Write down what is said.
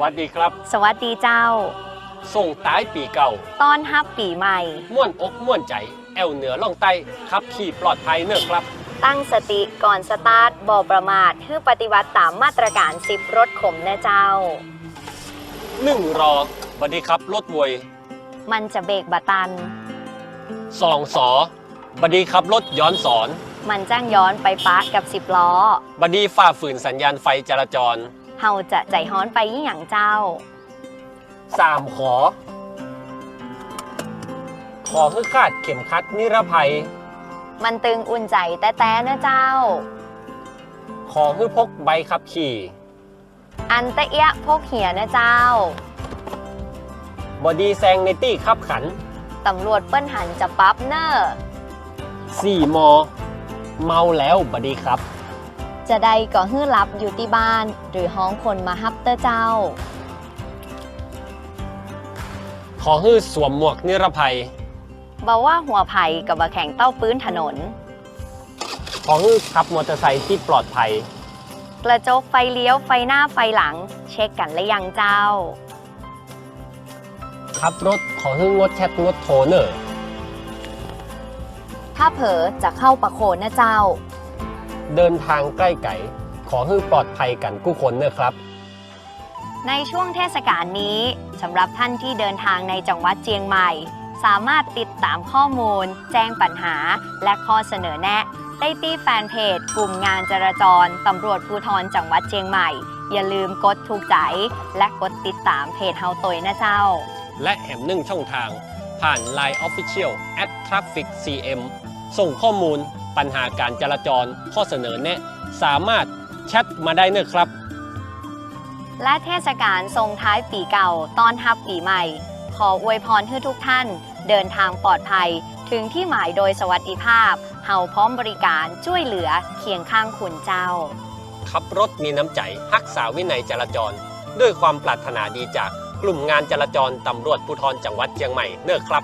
วัสดีครับ สวัสดีเจ้า ส่งตายปีเก่า ต้อนรับปีใหม่ ม่วนอกม่วนใจ แอวเหนือล่องใต้ขับขี่ปลอดภัยเนอะครับ ตั้งสติก่อนสตาร์ทบ่ประมาทคือปฏิบัติตามมาตรการสิบรถขมนะเจ้า หนึ่งรอบัดดีครับ รถเวยมันจะเบรกบะตัน สองสอบัดดีครับ รถย้อนสอน มันจ้างย้อนไปปะกับสิบล้อ บัดดีฝ่าฝืนสัญญาณไฟจราจร เฮาจะใจฮ้อนไปยี่หยังเจ้า สามขอ ขอคือคาดเข็มขัดนิรภัย มันตึงอุ่นใจแต่แต่นะเจ้า ขอคือพกใบขับขี่อันตะเอียพกเหียนะเจ้า บอดีแซงในตี้ขับขัน ตำรวจเปิ้นหันจะปั๊บเนอร์สี่มอ เมาแล้วบัดดีครับ จะได้ก่อฮื้อรับอยู่ที่บ้าน หรือห้องคนมาฮับเตอร์เจ้า ขอคือสวมหมวกนิรภัยบอกว่าหัวไผ่กับบะแข่งเต้าปื้นถนน ขอคือขับมอเตอร์ไซค์ที่ปลอดภัย กระจกไฟเลี้ยวไฟหน้าไฟหลัง เช็คกันและยังเจ้า ขับรถขอให้งดแชทงดโทรเนอร์ถ้าเผลอจะเข้าประโคนนะเจ้า เดินทางใกล้ไก่ ขอให้ปลอดภัยกันกู้คนเนอะครับ ในช่วงเทศกาลนี้สำหรับท่านที่เดินทางในจังหวัดเจียงใหม่ สามารถติดตามข้อมูล แจ้งปัญหา และข้อเสนอแนะ ได้ที่แฟนเพจ กลุ่มงานจราจรตำรวจภูธรจังหวัดเชียงใหม่ อย่าลืมกดถูกใจ และกดติดตามเพจเฮาตยนะเจ้า และแหมหนึ่งช่องทาง ผ่าน Line Official at Traffic CM ส่งข้อมูล ปัญหาการจราจรข้อเสนอแนะ สามารถแชทมาได้เนอะครับ และเทศกาลส่งท้ายปีเก่าต้อนรับปีใหม่ ขออวยพรให้ทุกท่าน เดินทางปลอดภัย ถึงที่หมายโดยสวัสดิภาพเฮาพร้อมบริการช่วยเหลือเคียงข้างคุณเจ้า ขับรถมีน้ำใจรักษาวินัยจราจร ด้วยความปรารถนาดีจากกลุ่มงานจราจรตำรวจภูธรจังหวัดเชียงใหม่เนอะครับ